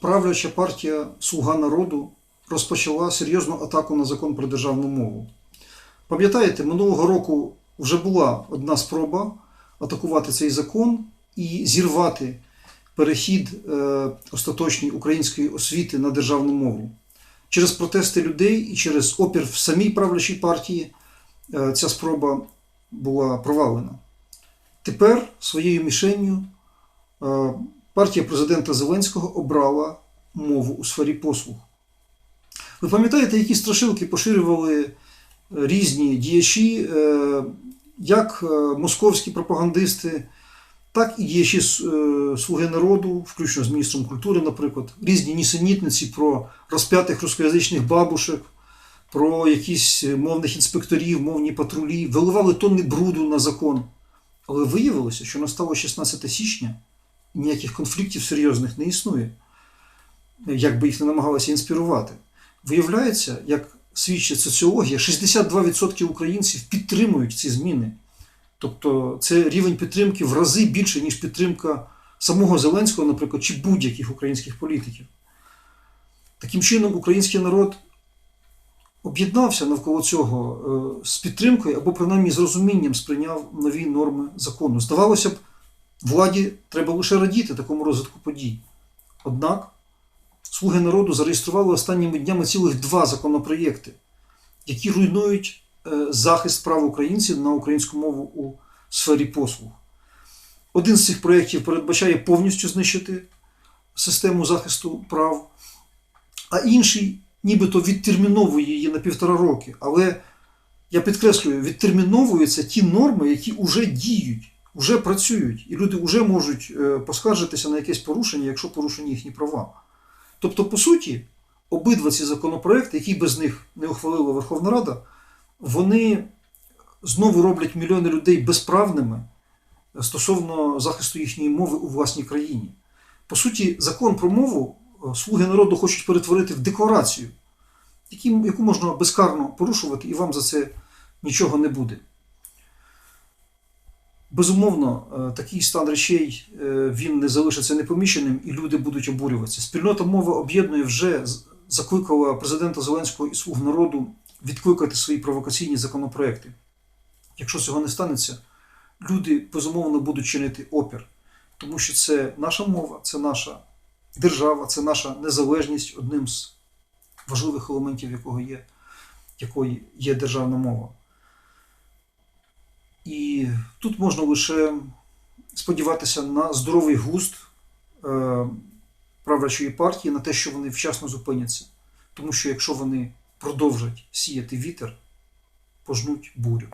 правляча партія Слуга народу розпочала серйозну атаку на закон про державну мову. Пам'ятаєте, минулого року вже була одна спроба атакувати цей закон і зірвати перехід е, остаточної української освіти на державну мову. Через протести людей і через опір в самій правлячій партії е, ця спроба була провалена. Тепер своєю мішенню е, партія президента Зеленського обрала мову у сфері послуг. Ви пам'ятаєте, які страшилки поширювали е, різні діячі, е, як е, московські пропагандисти, так і діячі Слуги народу, включно з міністром культури, наприклад, різні нісенітниці про розп'ятих рускоязичних бабушек, про якісь мовних інспекторів, мовні патрулі, виливали тонни бруду на закон. Але виявилося, що настало 16 січня, ніяких конфліктів серйозних не існує, як би їх не намагалися інспірувати. Виявляється, як свідчить соціологія, 62% українців підтримують ці зміни. Тобто це рівень підтримки в рази більше, ніж підтримка самого Зеленського, наприклад, чи будь-яких українських політиків. Таким чином, український народ об'єднався навколо цього е, з підтримкою або принаймні з розумінням сприйняв нові норми закону. Здавалося б, владі треба лише радіти такому розвитку подій. Однак Слуги народу зареєстрували останніми днями цілих два законопроєкти, які руйнують е, захист прав українців на українську мову у сфері послуг. Один з цих проєктів передбачає повністю знищити систему захисту прав, а інший нібито відтерміновує її на півтора роки. Але я підкреслюю, відтерміновуються ті норми, які вже діють, вже працюють, і люди вже можуть е, поскаржитися на якесь порушення, якщо порушені їхні права. Тобто, по суті, обидва ці законопроекти, які без них не ухвалила Верховна Рада, вони знову роблять мільйони людей безправними стосовно захисту їхньої мови у власній країні. По суті, закон про мову е, слуги народу хочуть перетворити в декларацію, яку можна безкарно порушувати, і вам за це нічого не буде. Безумовно, е, такий стан речей е, він не залишиться непоміченим, і люди будуть обурюватися. Спільнота мови об'єднує вже закликала президента Зеленського і слуг народу відкликати свої провокаційні законопроекти. Якщо цього не станеться, люди безумовно будуть чинити опір, тому що це наша мова, це наша держава, це наша незалежність, одним з важливих елементів якого є, якої є державна мова. І тут можна лише сподіватися на здоровий густ е, правлячої партії, на те, що вони вчасно зупиняться. Тому що якщо вони продовжать сіяти вітер, пожнуть бурю.